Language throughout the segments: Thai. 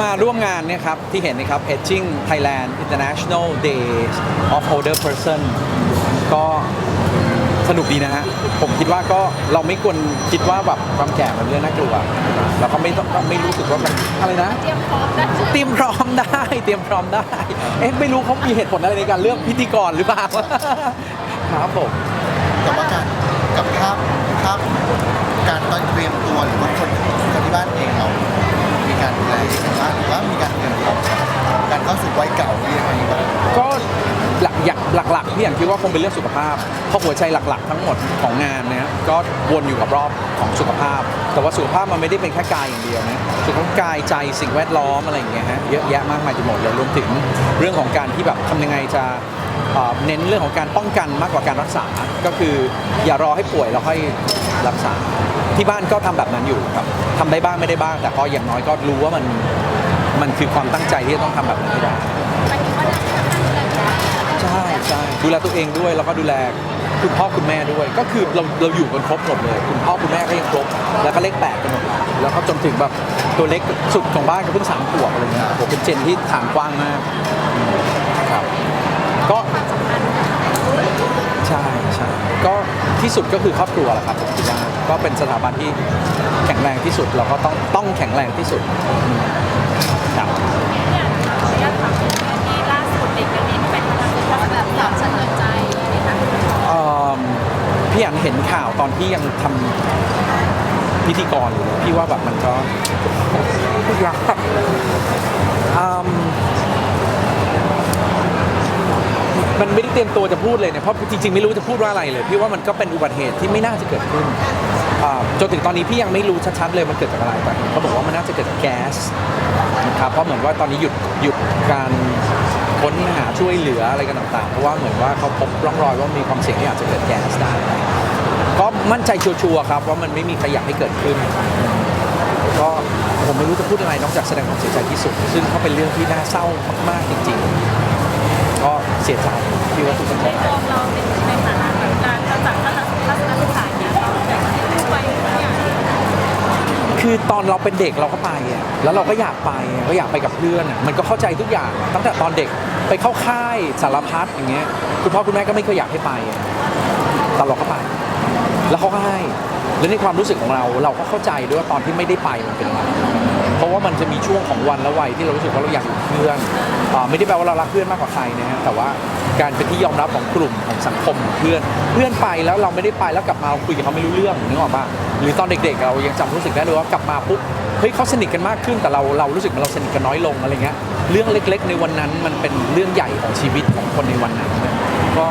มาร่วมงานเนี่ยครับ ที่เห็นนะครับ Aging Thailand International Days of Older Person ก็สนุกดีนะฮะ ผมคิดว่าก็เราไม่ควรคิดว่าแบบความแก่มันเรื่องน่ากลัวเราก็ไม่ต้องไม่รู้สึกว่ามันอะไรนะ เตรียมพร้อมได้เตรียมพร้อมได้ เตรียมพร้อมได้ เอ๊ะไม่รู้เขามีเหตุผลอะไรในการเลือกพิธีกรหรือเปล่า ครับผม กๆพี่อย่างคิดว่าคงเป็นเรื่องสุขภาพ เพราะหัวใจหลักๆ ทั้งหมดของงานเนี่ยก็วนอยู่กับรอบของสุขภาพ แต่ว่าสุขภาพมันไม่ได้เป็นแค่กายอย่างเดียวนะสุขภาพกายใจสิ่งแวดล้อมอะไรอย่างเงี้ยฮะเยอะแยะมากมายไปหมดเลยรวมถึงเรื่องของการที่แบบทำยังไงจะเน้นเรื่องของการป้องกันมากกว่าการรักษา ก็คืออย่ารอให้ป่วยแล้วค่อยรักษา ที่บ้านก็ทำแบบนั้นอยู่ครับทำได้บ้างไม่ได้บ้าง แต่ก็อย่างน้อยก็รู้ว่ามันมันคือความตั้งใจที่จะต้องทำแบบนั้นให้ได้ ดูแลตัวเองด้วยแล้วก็ดูแลคุณพ่อคุณแม่ด้วย ก็คือเราเราอยู่กันครบหมดเลย คุณพ่อคุณแม่ก็ยังครบแล้วก็เลขแปดกันหมดแล้วก็จนถึงแบบตัวเล็กสุดของบ้านก็เพิ่งสามขวบอะไรเงี้ยโอ้โหเป็นเจนที่ฐานกว้างมากครับ ก็ใช่ใช่ก็ที่สุดก็คือครอบครัวแหละครับผมคิดว่าก็เป็นสถาบันที่แข็งแรงที่สุดเราก็ต้องต้องแข็งแรงที่สุดครับ พี่อันเห็นข่าวตอนที่ยังทำพิธีกรอยู่เลยพี่ว่าแบบมันก็ยากอืมมันไม่ได้เตรียมตัวจะพูดเลยเนี่ยเพราะจริงๆไม่รู้จะพูดว่าอะไรเลย พี่ว่ามันก็เป็นอุบัติเหตุที่ไม่น่าจะเกิดขึ้น อ่าจนถึงตอนนี้พี่ยังไม่รู้ชัดๆเลยมันเกิดจากอะไรแต่เขาบอกว่ามันน่าจะเกิดจากแก๊สนะครับเพราะเหมือนว่าตอนนี้หยุดหยุดการค้นหาช่วยเหลืออะไรกันต่างๆ เพราะว่าเหมือนว่าเขาพบร่องรอยว่ามีความเสี่ยงที่อาจจะเกิดแก๊สได้ก็มั่นใจชัวร์ๆครับว่ามันไม่มีใครอยากให้เกิดขึ้น ก็ผมไม่รู้จะพูดอะไรนอกจากแสดงความเสียใจที่สุด ซึ่งเขาเป็นเรื่องที่น่าเศร้ามากๆจริงๆ ก็เสียใจที่ว่าทุกคนในตัวเราในฐานะแบบการจะจัดทัศนศึกษาเนี่ยเราอยากจะให้ลูกไปทุกอย่าง คือตอนเราเป็นเด็กเราก็ไปอะแล้วเราก็อยากไปอะก็อยากไปกับเพื่อนอะมันก็เข้าใจทุกอย่างตั้งแต่ตอนเด็กไปเข้าค่ายสารพัดอย่างเงี้ยคุณพ่อคุณแม่ก็ไม่เคยอยากให้ไปอะแต่เราก็ไป แล้วเขาก็ให้ แล้วในความรู้สึกของเราเราก็เข้าใจด้วยว่าตอนที่ไม่ได้ไปมันเป็นไงเพราะว่ามันจะมีช่วงของวันและวัยที่เรารู้สึกว่าเราอยากอยู่เพื่อนอไม่ได้แปลว่าเรารักเพื่อนมากกว่าใครนะฮะแต่ว่าการเป็นที่ยอมรับของกลุ่มของสังคมของเพื่อน เพื่อนไปแล้วเราไม่ได้ไปแล้วกลับมาเราคุยกับเขาไม่รู้เรื่องนึกออกปะหรือตอนเด็กๆ เรายังจำรู้สึกได้เลยว่ากลับมาปุ๊บเฮ้ยเขาสนิทกันมากขึ้นแต่เราเรารู้สึกเหมันเราสนิทกันน้อยลงอะไรเงี้ยเรื่องเล็ก ๆ ในวันนั้นมันเป็นเรื่องใหญ่ของชีวิตของคนในวันนั้นก็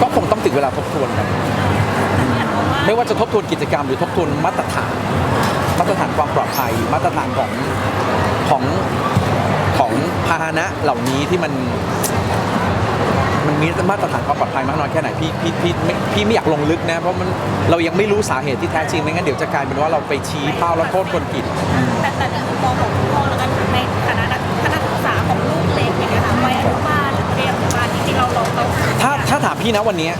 ก็คง ถึงเวลาทบทวนกันไม่ว่าจะทบทวนกิจกรรมหรือทบทวนมาตรฐาน มาตรฐานความปลอดภัย มาตรฐานของของของพาหนะเหล่านี้ที่มันมันมีมาตรฐานความปลอดภัยมากน้อยแค่ไหนพี่พี่พี่ไม่พี่ไม่อยากลงลึกนะเพราะมันเรายังไม่รู้สาเหตุที่แท้จริงไม่งั้นเดี๋ยวจะกลายเป็นว่าเราไปชี้เป้าแล้วโทษคนผิดแต่แต่ในมุมมองของคุณพ่อแล้วกันใน พี่นะวันนี้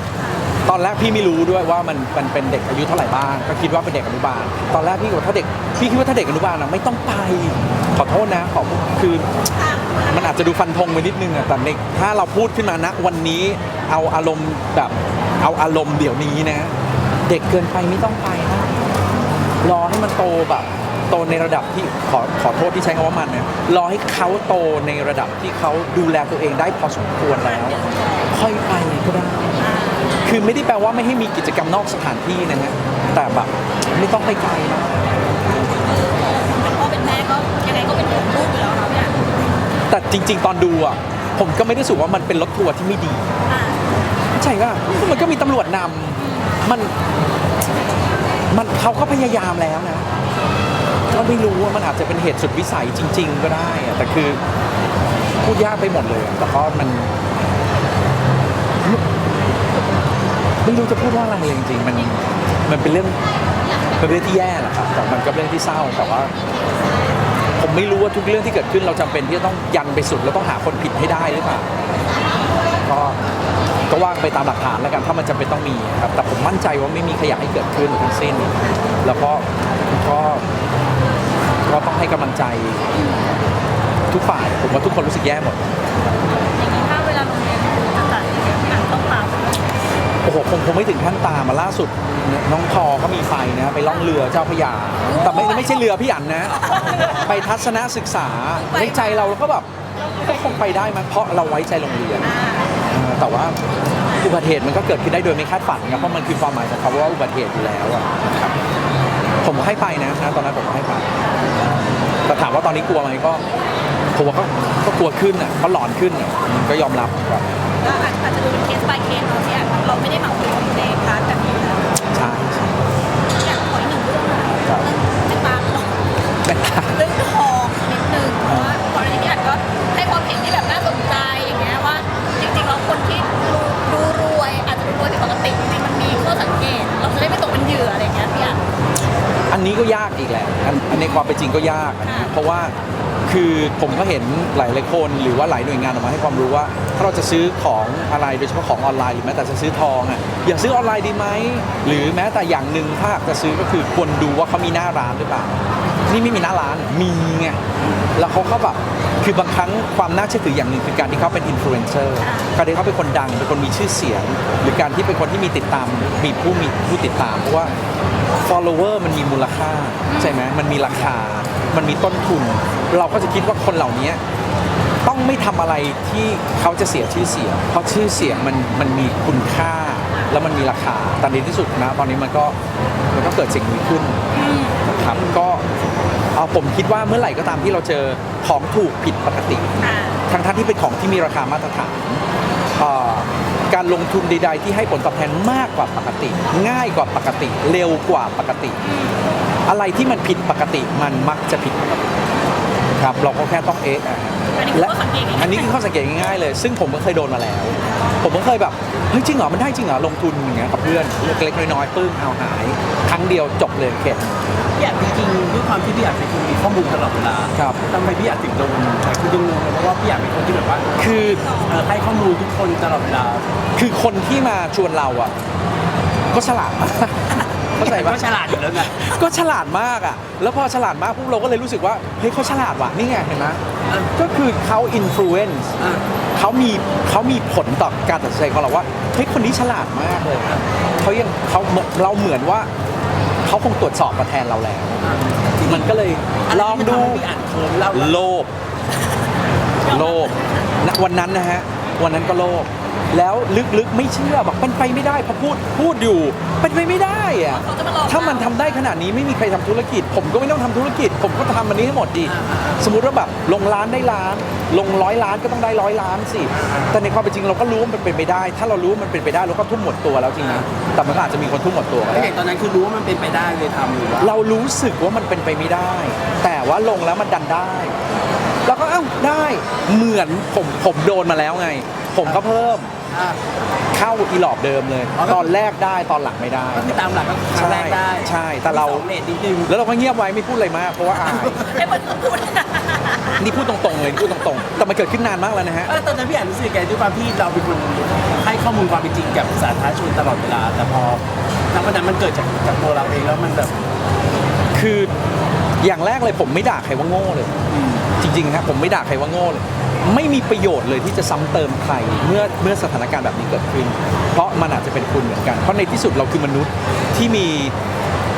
ตอนแรกพี่ไม่รู้ด้วยว่ามันมันเป็นเด็กอายุเท่าไหร่บ้างก็คิดว่าเป็นเด็กอนุบาล ตอนแรกพี่ก็บอกถ้าเด็กพี่คิดว่าถ้าเด็กอนุบาลนะไม่ต้องไปขอโทษนะขอคือมันอาจจะดูฟันธงไปนิดนึงอะแต่เด็กถ้าเราพูดขึ้นมานะวันนี้เอาอารมณ์แบบเอาอารมณ์เดี๋ยวนี้นะ เด็กเกินไปไม่ต้องไปนะรอให้มันโตแบบ โตในระดับที่ขอขอโทษที่ใช้คำว่ามันนะรอให้เขาโตในระดับที่เขาดูแลตัวเองได้พอสมควรแล้ว ค่อยไปก็ได้ คือไม่ได้แปลว่าไม่ให้มีกิจกรรมนอกสถานที่นะฮะแต่แบบไม่ต้องไปไกลนะเป็นพ่อเป็นแม่ก็ยังไงก็เป็นห่วงลูกอยู่แล้วครับเนี่ยแต่จริง ๆ ตอนดูอะผมก็ไม่ได้รู้สึกว่ามันเป็นรถทัวร์ที่ไม่ดีอ่าใช่ป่ะมันก็มีตำรวจนำมันมันเขาก็พยายามแล้วนะก็ ไม่รู้ว่ามันอาจจะเป็นเหตุสุดวิสัยจริง ๆ ก็ได้อะแต่คือพูดยากไปหมดเลยอะแต่ก็มัน ไม่รู้จะพูดว่าอะไรเลยจริงๆมันมันเป็นเรื่องเป็นเรื่องที่แย่แหละครับแต่มันก็เป็นเรื่องที่เศร้าแต่ว่า ผมไม่รู้ว่าทุกเรื่องที่เกิดขึ้นเราจำเป็นที่จะต้องยันไปสุดแล้วต้องหาคนผิดให้ได้หรือเปล่าก็ก็ว่างไปตามหลักฐานแล้วกันถ้ามันจำเป็นต้องมีครับแต่ผมมั่นใจว่าไม่มีใครอยากให้เกิดขึ้นทั้งสิ้น แล้วก็ก็ ก็ต้องให้กำลังใจทุกฝ่ายผมว่าทุกคนรู้สึกแย่หมด อย่างนี้ถ้าเวลาโรงเรียนต่างๆอย่างเงี้ยพี่อันต้องตามโอ้โหคงคงไม่ถึงขั้นตามมาล่าสุดน้องพอก็มีไฟนะไปล่องเรือเจ้าพระยา แต่ไม่ไม่ใช่เรือพี่อันนะ ไปทัศนศึกษาในใจเราเราก็แบบก็คงไปได้มั้งเพราะเราไว้ใจโรงเรียนอ่าเออแต่ว่าอุบัติเหตุมันก็เกิดขึ้นได้โดยไม่คาดฝันครับเพราะมันคือความหมายของคำว่าอุบัติเหตุอยู่แล้วอะนะครับผมให้ไปนะนะตอนนั้นผมให้ไป แต่ถามว่าตอนนี้กลัวไหมก็ผมว่าก็ก็กลัวขึ้นอะก็หลอนขึ้นอะก็ยอมรับครับ ก็อาจอาจจะดูเป็นเคส by เคสเนาะพี่อันเราไม่ได้เหมารวมในพาร์ทแบบนี้นะใช่ใช่อยากขออีกหนึ่งเรื่องนะครับเป็นตามเนาะเป็นทางเรื่องทองนิดนึงเพราะว่าก่อนหน้านี้พี่อันก็ให้ความเห็นที่แบบน่าสนใจอย่างเงี้ยว่า จริงๆแล้วคนที่ดูดูรวย อาจจะดูรวยผิดปกติจริงๆมันมีข้อสังเกต เราจะได้ไม่ตกเป็นเหยื่ออะไรอย่างเงี้ยพี่อันอันนี้ก็ยากอีกแหละอันอัน ในความเป็นจริงก็ยากอันนี้ค่ะเพราะว่าคือผมก็เห็นหลายหลายๆคนหรือว่าหลายหน่วยงานออกมาให้ความรู้ว่า ถ้าเราจะซื้อของอะไรโดยเฉพาะของออนไลน์หรือแม้แต่จะซื้อทองอะอย่าซื้อออนไลน์ดีไหมหรือแม้แต่อย่างหนึ่งถ้าหากจะซื้อก็คือควรดูว่าเขามีหน้าร้านหรือเปล่านี่ไม่มีหน้าร้านมีไงแล้วเขาก็แบบ คือบางครั้งความน่าเชื่อถืออย่างหนึ่งคือการที่เขาเป็นอินฟลูเอนเซอร์การที่เขาเป็นคนดังเป็นคนมีชื่อเสียง หรือการที่เป็นคนที่มีติดตาม มีผู้มีผู้ติดตามเพราะว่า follower มันมีมูลค่าใช่ไหมมันมีราคา มันมีต้นทุน เราก็จะคิดว่าคนเหล่านี้ต้องไม่ทำอะไรที่เขาจะเสียชื่อเสียง เพราะชื่อเสียงมันมันมีคุณค่า แล้วมันมีราคาแต่ในที่สุดนะ ตอนนี้มันก็มันก็เกิดสิ่งนี้ขึ้นนะครับก็ เอาผมคิดว่าเมื่อไหร่ก็ตามที่เราเจอของถูกผิดปกติอ่าทั้งท่านที่เป็นของที่มีราคามาตรฐานเอ่อการลงทุนใดๆที่ให้ผลตอบแทนมากกว่าปกติ ง่ายกว่าปกติ เร็วกว่าปกติ อะไรที่มันผิดปกติมันมักจะผิดปกติ ครับเราก็แค่ต้องเอ๊ะอะอันนี้คือข้อสังเกตง่ายๆอันนี้คือข้อสังเกตง่ายๆเลย ซึ่งผมก็เคยโดนมาแล้ว ผมก็เคยแบบเฮ้ยจริงเหรอมันได้จริงเหรอลงทุนอย่างเงี้ยกับเพื่อนเล็กๆน้อยๆปึ้งเอาหาย ครั้งเดียวจบเลยเข็ดพี่อาจจริงๆด้วยความที่พี่อาจเป็นคนมีข้อมูลตลอดเวลาครับทำไมพี่อาจถึงโดนหลายคนยังงงเพราะว่าพี่อาจเป็นคนที่แบบว่า คือเอ่อให้ข้อมูลทุกคนตลอดเวลา คือคนที่มาชวนเราอะก็ฉลาดมาก เข้าใจปะก็ฉลาดอยู่แล้วไงก็ฉลาดมากอะ แล้วพอฉลาดมากปุ๊บเราก็เลยรู้สึกว่าเฮ้ยเขาฉลาดว่ะนี่ไงเห็นไหมก็คือเขาอินฟลูเอนซ์อะเขามีเขามีผลต่อการตัดสินใจของเราว่าเฮ้ยคนนี้ฉลาดมากเลยเขายังเขาเหมือนเราเหมือนว่าเขาคงตรวจสอบมาแทนเราแล้วมันก็เลยลองดูพี่อาจเคิร์มเล่าว่าโลภโลภณวันนั้นนะฮะวันนั้นก็โลภแล้วลึกๆไม่เชื่อบอกเป็นไปไม่ได้พอพูดพูดอยู่เป็นไปไม่ได้ อะเขาจะมาหลอกถ้ามันทำได้ขนาดนี้ไม่มีใครทำธุรกิจ ผมก็ไม่ต้องทำธุรกิจ ผมก็ทำอันนี้ให้หมดดีสมมุติว่าแบบลงล้านได้ล้าน ลงร้อยล้านก็ต้องได้ร้อยล้านสิแต่ในความเป็นจริงเราก็รู้ว่ามันเป็นไปได้ ถ้าเรารู้ว่ามันเป็นไปได้เราก็ทุ่มหมดตัวแล้วจริงนะแต่มันก็อาจจะมีคนทุ่มหมดตัวก็แล้วได้อย่างตอนนั้นคือรู้ว่ามันเป็นไปได้เลยทำหรือว่าเรารู้สึกว่ามันเป็นไปไม่ได้ แต่ว่าลงแล้วมันดันได้แล้วก็เอ้าได้เหมือนผมผมโดนมาแล้วไง ผมก็เพิ่ม อะเข้าอีหลอบเดิมเลย อ๋อก็ ตอนแรกได้ตอนหลังไม่ได้ ก็คือตามหลักก็คือครั้งแรกได้ใช่แต่เรา ที่สองเลทนิดนึงแล้วเราก็เงียบไว้ไม่พูดอะไรมากเพราะว่าอายให้เหมือนเขาพูดนี่พูดตรงๆเลยนี่พูดตรงๆ แต่มันเกิดขึ้นนานมากแล้วนะฮะแล้วตอนนั้นพี่อาจรู้สึกไงด้วยความที่เราเป็นคนให้ข้อมูลความเป็นจริงกับสาธารณชนตลอดเวลา แต่พอณวันนั้นมันเกิดจากจากตัวเราเองแล้วมันแบบคืออย่างแรกเลยผมไม่ด่าใครว่าโง่เลย จริงๆครับผมไม่ด่าใครว่าโง่เลยไม่มีประโยชน์เลยที่จะซ้ำเติมใครเมื่อเมื่อสถานการณ์แบบนี้เกิดขึ้น เพราะมันอาจจะเป็นคุณเหมือนกัน เพราะในที่สุดเราคือมนุษย์ที่มี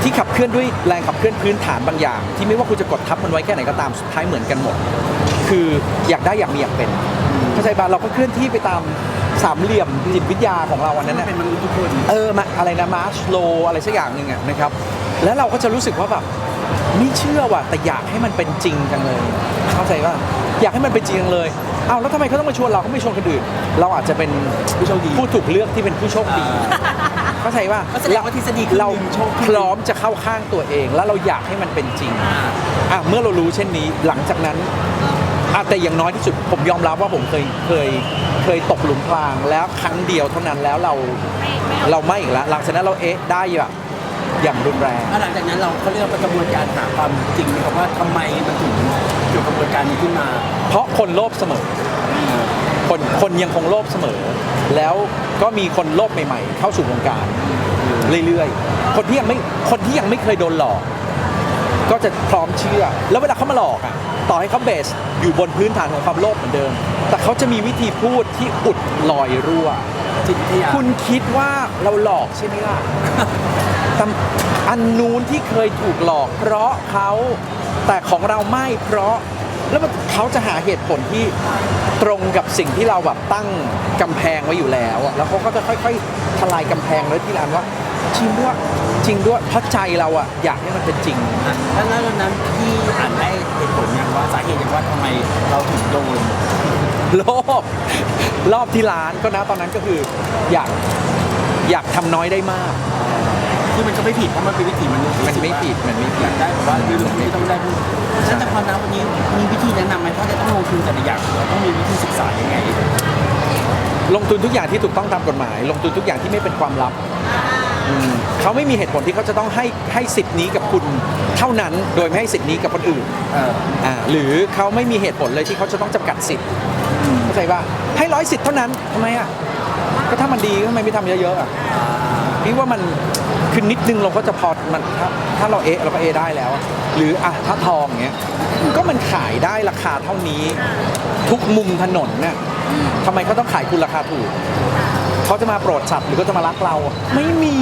ที่ขับเคลื่อนด้วยแรงขับเคลื่อนพื้นฐานบางอย่าง ที่ไม่ว่าคุณจะกดทับมันไว้แค่ไหนก็ตามสุดท้ายเหมือนกันหมด คืออยากได้อยากมีอยากเป็นเข้าใจป่ะเราก็เคลื่อนที่ไปตามสามเหลี่ยมจิตวิทยาของเราอันนั้นมันน่ะเป็นมนุษย์ทุกคนเออมาอะไรนะมาร์ชโลอะไรสักอย่างหนึ่งอะนะครับแล้วเราก็จะรู้สึกว่าแบบ ไม่เชื่อว่ะแต่อยากให้มันเป็นจริงจังเลยเข้าใจว่าอยากให้มันเป็นจริงจังเลยเอาแล้วทำไมเขาต้องมาชวนเราเขาไม่ชวนคนอื่น เราอาจจะเป็นผู้โชคดีผู้ถูกเลือกที่เป็นผู้โชคดีเข้าใจว่าก็แสดงว่าทฤษฎีคือเราหนึ่งโชคดี พร้อมจะเข้าข้างตัวเอง แล้วเราอยากให้มันเป็นจริงอ่าอะเมื่อเรารู้เช่นนี้หลังจากนั้นอะแต่อย่างน้อยที่สุดผมยอมรับว่าผมเคยเคยเคยตกหลุมพรางแล้วครั้งเดียวเท่านั้นแล้วเรา ไม่ไม่เอา เราไม่อีกแล้วหลังจากนั้นเราเอ๊ะได้แบบ อย่างรุนแรง แล้วหลังจากนั้นเราเขาเรียกว่ากระบวนการหาความจริงนะครับว่าทำไมมันถึงเกิดกระบวนการนี้ขึ้นมา เพราะคนโลภเสมอ คนคนยังคงโลภเสมอ แล้วก็มีคนโลภใหม่ๆ เข้าสู่วงการ เรื่อยๆ คนที่ยังไม่คนที่ยังไม่เคยโดนหลอก ก็จะพร้อมเชื่อ แล้วเวลาเขามาหลอกอะต่อให้เขาเบสอยู่บนพื้นฐานของความโลภเหมือนเดิม แต่เขาจะมีวิธีพูดที่อุดรอยรั่ว จิตวิทยา คุณคิดว่าเราหลอกใช่ไหมล่ะแต่อันนู้นที่เคยถูกหลอก เพราะเขาแต่ของเราไม่เพราะแล้วมันเขาจะหาเหตุผลที่ตรงกับสิ่งที่เราแบบตั้งกำแพงไว้อยู่แล้วอะแล้วเขาก็จะค่อยๆทลายกำแพงแล้วที่ร้านว่าจริงด้วยจริงด้วยเพราะใจเราอะอยากให้มันเป็นจริง อะแล้วแล้ววันนั้นพี่อ่านได้เหตุผลยังว่าสาเหตุยังว่าทำไมเราถึงโดน รอบรอบที่ร้านก็นะตอนนั้นก็คืออยากอยากทำน้อยได้มาก ที่มันก็ไม่ผิดเพราะมันเป็นวิถีมนุษย์มันไม่ผิดมันไม่ผิอดยากได้แบบว่ายืนไม่ต้องได้พูดแล้วแต่ความน้ำวันนี้มีวิธีแนะนำไหมถ้าจะต้องลงทุนแต่ละอย่างเราต้องมีวิธีศึกษายังไงลงทุนทุกอย่างที่ถูกต้องตามกฎหมาย ลงทุนทุกอย่างที่ไม่เป็นความลับอืม เขาไม่มีเหตุผลที่เขาจะต้องให้ให้สิทธิ์นี้กับคุณเท่านั้น โดยไม่ให้สิทธิ์นี้กับคนอื่นเอออ่าหรือเขาไม่มีเหตุผลเลยที่เขาจะต้องจำกัดสิทธิ์เข้าใจป่ะให้ร้อยสิทธิ์เท่านั้นทำไมอะก็ถ้ามันดีก็ทำไมไม่ทำเยอะๆอะพี่ว่ามันคือนิดนึงเราก็จะพอมันถ้าถ้าเราเอะเราก็เอะได้แล้วอะหรืออะถ้าทองเงี้ยก็มันขายได้ราคาเท่านี้ ทุกมุมถนนน่ะทำไมเขาต้องขายคุณราคาถูก เขาจะมาโปรดสัตว์หรือก็จะมารักเรา ไม่มี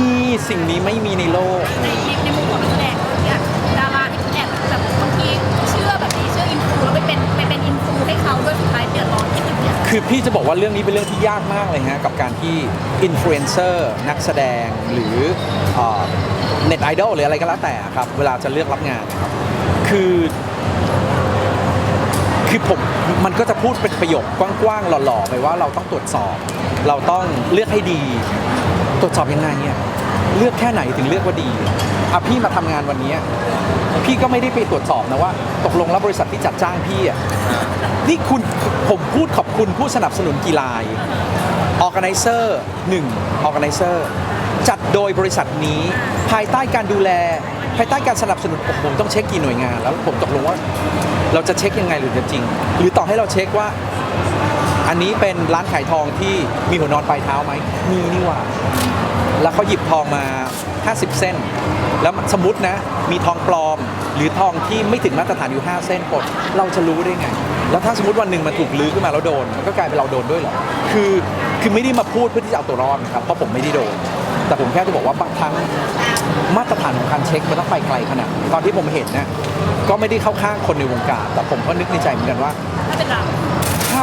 สิ่งนี้ไม่มีในโลก ในในในมุมของนักแสดงเนี่ยดาราที่คุณแอบแบบบางทีเชื่อแบบนี้เชื่ออินฟูแล้วไปเป็นไปเป็นอินฟูให้เขาด้วยสุดท้ายเดือดร้อนที่สุดเนี่ยคือพี่จะบอกว่าเรื่องนี้เป็นเรื่องที่ยากมากเลยฮะกับการที่อินฟลูเอนเซอร์นักแสดงหรือเน็ตไอดอลหรืออะไรก็แล้วแต่ครับ เวลาจะเลือกรับงานนะครับคือคือผมมันก็จะพูดเป็นประโยคกว้างๆหล่อๆไปว่าเราต้องตรวจสอบ เราต้องเลือกให้ดี ตรวจสอบยังไงเนี่ยเลือกแค่ไหนถึงเลือกว่าดีอะพี่มาทำงานวันนี้พี่ก็ไม่ได้ไปตรวจสอบนะว่า ตกลงแล้วบริษัทที่จัดจ้างพี่อะนี่คุณผมพูดขอบคุณผู้สนับสนุนกีฬา Organizer 1 Organizer จัดโดยบริษัทนี้ภายใต้การดูแล ภายใต้การสนับสนุนผมผมต้องเช็คกี่หน่วยงาน แล้วผมตกลงว่า เราจะเช็คยังไงหรือจะจริง หรือต่อให้เราเช็คว่า อันนี้เป็นร้านขายทองที่มีหัวนอนปลายเท้าไหม มีนี่หว่า แล้วเขาหยิบทองมา 50 เส้น แล้วสมมตินะ มีทองปลอม หรือทองที่ไม่ถึงมาตรฐานอยู่ 5 เส้นกด เราจะรู้ได้ไง แล้วถ้าสมมติวันหนึ่งมันถูกลื้อขึ้นมาแล้วโดน มันก็กลายเป็นเราโดนด้วยเหรอ คือ คือไม่ได้มาพูดเพื่อที่จะเอาตัวรอดนะครับ เพราะผมไม่ได้โดน แต่ผมแค่จะบอกว่าบางครั้งมาตรฐานของการเช็คมันต้องไปไกลขนาด ตอนที่ผมเห็นนะ ก็ไม่ได้เข้าข้างคนในวงการ แต่ผมก็นึกในใจเหมือนกันว่า ถ้าเป็นเรา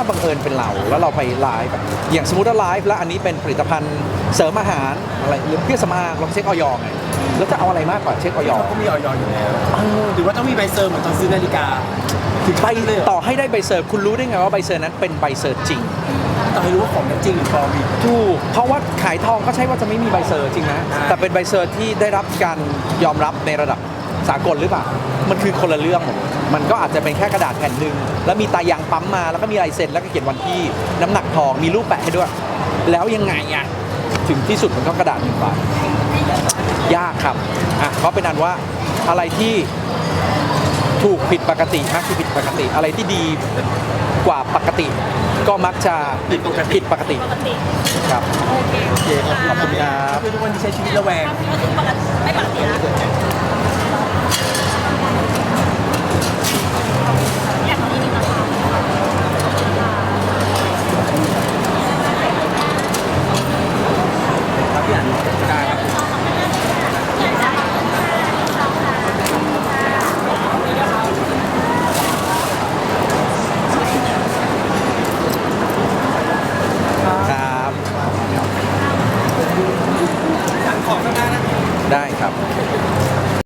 บังเอิญเป็นเราแล้วเราไปไลฟ์อะอย่างสมมติว่าไลฟ์แล้วอันนี้เป็นผลิตภัณฑ์เสริมอาหารอะไรหรือเครื่องสำอางเราเช็คออยไงแล้วจะเอาอะไรมากกว่าเช็คออยเราก็มีออยอยู่แล้วหรือว่าต้องมีใบเซอร์เหมือนตอนซื้อนาฬิกาถึงใบเลยเหรอต่อให้ได้ใบเซอร์คุณรู้ได้ไงว่าใบเซอร์นั้นเป็นใบเซอร์จริงต่อให้รู้ว่าของนั้นจริงหรือปลอมอีกถูกเพราะว่าขายทองก็ใช่ว่าจะไม่มีใบเซอร์จริงนะอ่าแต่เป็นใบเซอร์ที่ได้รับการยอมรับในระดับสากลหรือเปล่ามันคือคนละเรื่องหมด มันก็อาจจะเป็นแค่กระดาษแผ่นหนึ่งแล้วมีตายางปั๊มมาแล้วก็มีลายเซ็นแล้วก็เขียนวันที่น้ำหนักทองมีรูปแปะให้ด้วย แล้วยังไงอะถึงที่สุดมันก็กระดาษหนึ่งใบยากครับอะเพราะเป็นอันว่าอะไรที่ถูกผิดปกติมักจะผิดปกติ อะไรที่ดีกว่าปกติ ก็มักจะผิดปกติ ผิดปกติปกติครับ โอเคโอเคขอบคุณครับคือทุกวันที่ใช้ชีวิตระแวง ก็คือปกติไม่ปกติแล้ว